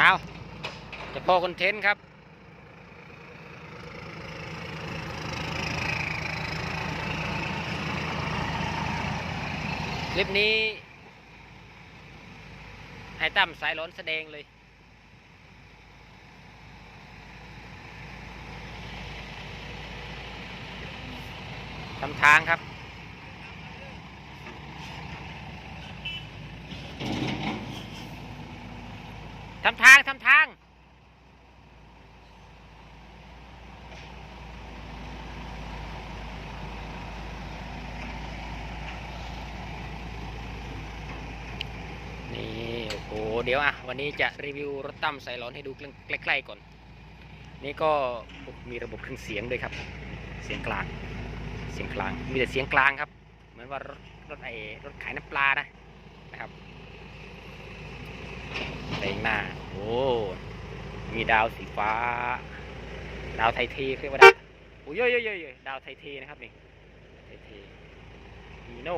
เอาจะพอคอนเทนต์ครับ คลิปนี้ ให้ตั้มสายร้นแสดงเลย ทำทางครับ ทำทางทำทาง นี่โอ้โหเดี๋ยวอะ วันนี้จะรีวิวรถตั้มใส่ร้อนให้ดูใกล้ๆก่อน นี่ก็มีระบบเครื่องเสียงด้วยครับ เสียงกลาง เสียงกลาง มีแต่เสียงกลางครับ เหมือนว่ารถรถไอรถขายน้ำปลานะนะครับ เพลงหน้า โอ้มีดาวสีฟ้า ดาวไทยทีเรียกว่าดาวโอ้ยเยอะๆๆดาวไทยทีนะครับนี่ไทยทีอีโน่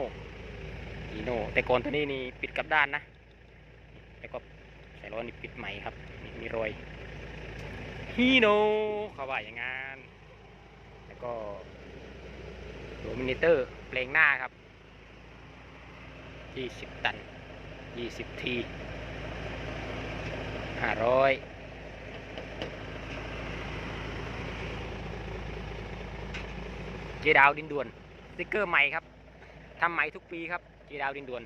อีโน่แต่ก่อนตัวนี้นี่ปิดกับด้านนะแต่ก็ใส่ล้อนี่ปิดใหม่ครับนี่มีรอยฮีโน่เขาว่าอย่างงั้นแล้วก็โดมิเนเตอร์เพลงหน้าครับ 20 ตัน 20 ที 500เจดาวดินด่วนสติ๊กเกอร์ใหม่ครับทำใหม่ทุกปีครับเจดาวดินด่วน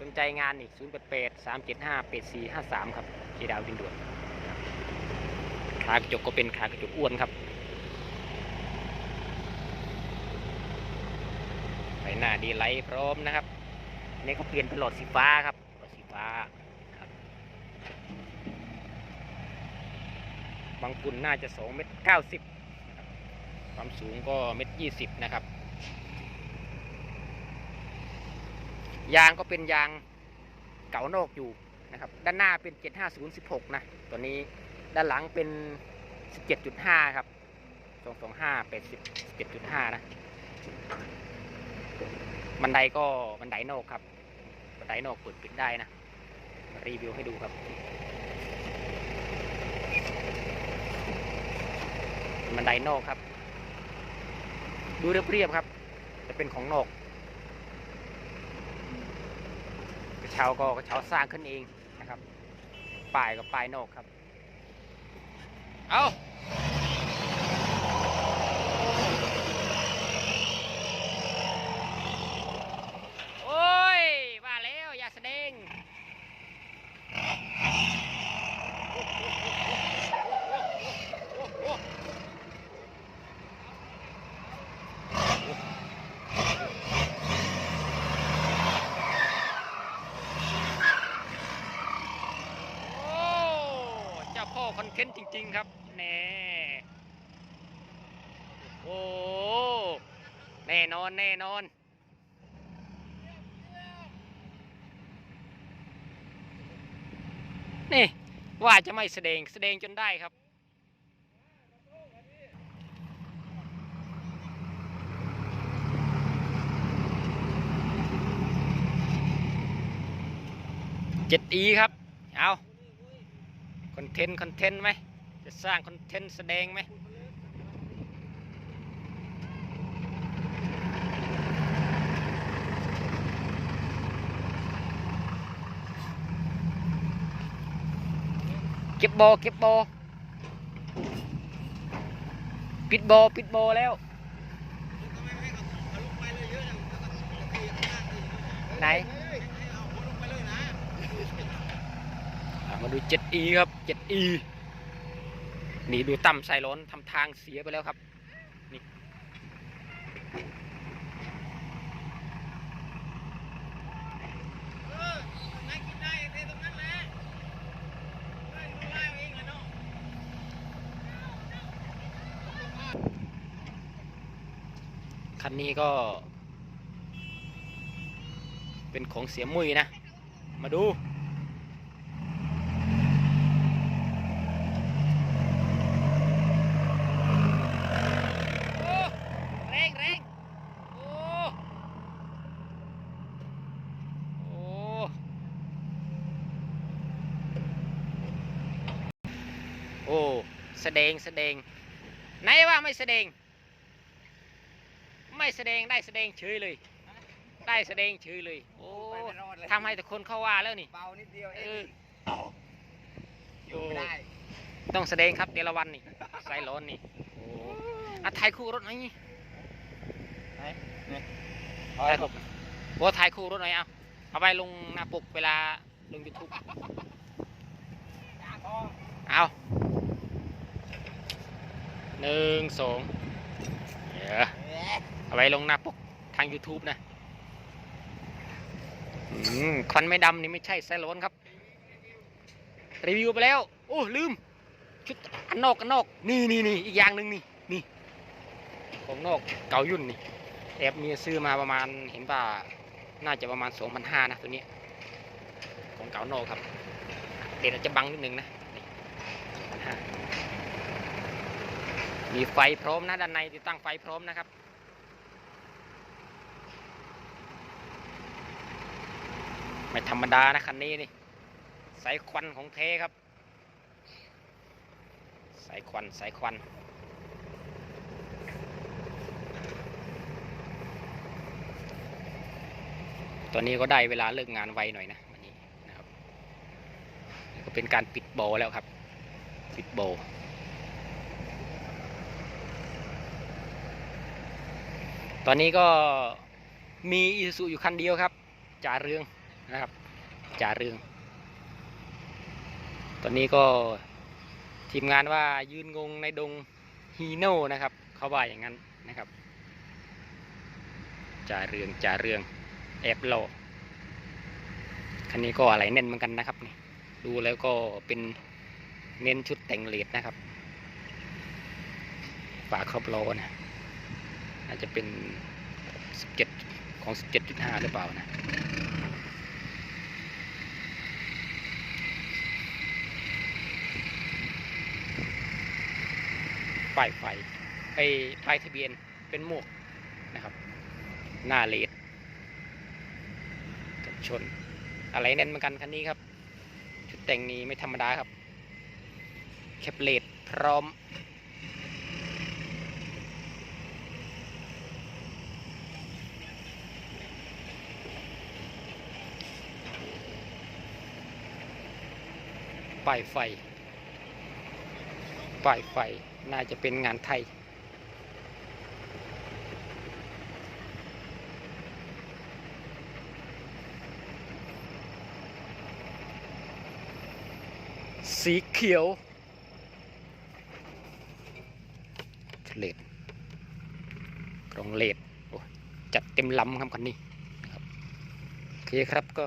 สนใจงานนี่0 8 8 3 7 5 8 4 5 3ครับเจดาวดินด่วนครับขากระจกก็เป็นขากระจกอ้วนครับไฟหน้าดีไลท์พร้อมนะครับนนี่เขาเปลี่ยนเป็นหลอดสีฟ้าครับหลอดสีฟ้าครับบางปุ่นน่าจะ2เมตร90ความสูงก็เมตร20นะครับ ยางก็เป็นยางเก่านอกอยู่นะครับ ด้านหน้าเป็น 75016 นะ ตัวนี้ด้านหลังเป็น 17.5 ครับ225 80 17.5 นะ บันไดก็บันไดนอกครับ บันไดนอกเปิดปิดได้นะ รีวิวให้ดูครับ บันไดนอกครับ ดูเรียบๆครับ จะเป็นของนอกกระเช้าก็กระเช้าสร้างขึ้นเองนะครับป้ายก็ป้ายนอกครับ เอาโอ้ยว่าแล้วอย่าแสดง โอ้เจ้าพ่อ คอนเทนต์จริง ๆ ครับแน่โอ้แน่นอนแน่นอนนี่ ว่าจะไม่แสดงแสดงจนได้ครับ เจ็ดอีครับ เอา คอนเทนต์คอนเทนต์ไหมจะสร้างคอนเทนต์แสดงไหมเก็บโบเก็บโบปิดโบปิดโบแล้ว ไหน อะ มาดู 7E ครับ 7E นี่ดูต่ำใส่ร้อนทำทางเสียไปแล้วครับนี่คันนี้ก็ เป็นของเสียมุยนะ มาดู โอ้แรงแรงโอ้ โอ้ โอ้แสดงแสดงไหนว่าไม่แสดง ไม่แสดงได้แสดงเฉยเลย ได้แสดงเฉยเลย โอ้ไปไม่รอดเลยทำให้แต่คนเข้าว่าแล้วนี่เบานิดเดียวเอเอองโอ้ไม่ได้ต้องแสดงครับเดละวันนี่ใส่ร้อนนี่โอ้อะถ่ายคู่รถหน่อยนี่เอาถ่ายคู่โอ้ถ่ายคู่รถหน่อยเอาเอาไปลงหน้าปกเวลาลงยูทูบ เอา หนึ่งสองเดี๋ยวเอาไว้ลงหน้าปกทาง YouTube นะควันไม่ดำนี่ไม่ใช่ไซโลนครับ รีวิวไปแล้ว โอ้ลืม ชุดอันนอกอันนอก นี่นี่นี่อีกอย่างหนึ่งนี่นี่ของนอกเก่ายุ่นนี่แอบมีซื้อมาประมาณเห็นป่าน่าจะประมาณ2,500นะตัวนี้ ของเก่านอกครับเด่นอาจจะบังนิดนึงนะนี่1,500 มีไฟพร้อมนะด้านในติดตั้งไฟพร้อมนะครับไม่ธรรมดานะคันนี้นี่สายควันของเทครับสายควันสายควันตอนนี้ก็ได้เวลาเลิกงานไวหน่อยนะวันนี้นะครับก็เป็นการปิดโบแล้วครับ ปิดโบ ตอนนี้ก็มีอีซูอยู่คันเดียวครับจ่าเรืองนะครับจ่าเรือง ตอนนี้ก็ทีมงานว่ายืนงงในดงฮีโน่นะครับ เขาว่าอย่างนั้นนะครับจ่าเรืองจ่าเรืองแอบโลคันนี้ก็อะไรแน่นเหมือนกันนะครับนี่ดูแล้วก็เป็นเน้นชุดแต่งเลดนะครับฝาครอบโลนะ อาจจะเป็น 17 ของ 17.5 หรือเปล่านะป้ายไฟไอ้ป้ายทะเบียนเป็นหมวกนะครับ หน้าเลดกับชน อะไรแน่นเหมือนกันคันนี้ครับ ชุดแต่งนี้ไม่ธรรมดาครับแคปเลดพร้อม ป้ายไฟ ป้ายไฟน่าจะเป็นงานไทย สีเขียวเลดกรองเลดโอ้ยจัดเต็มลำครับคันนี้ครับโอเคครับก็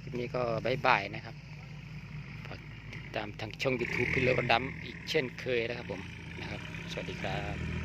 คลิปนี้ก็บายบายนะ ตามทางช่อง YouTube พิโลดัมอีกเช่นเคยนะครับผมนะครับ สวัสดีครับ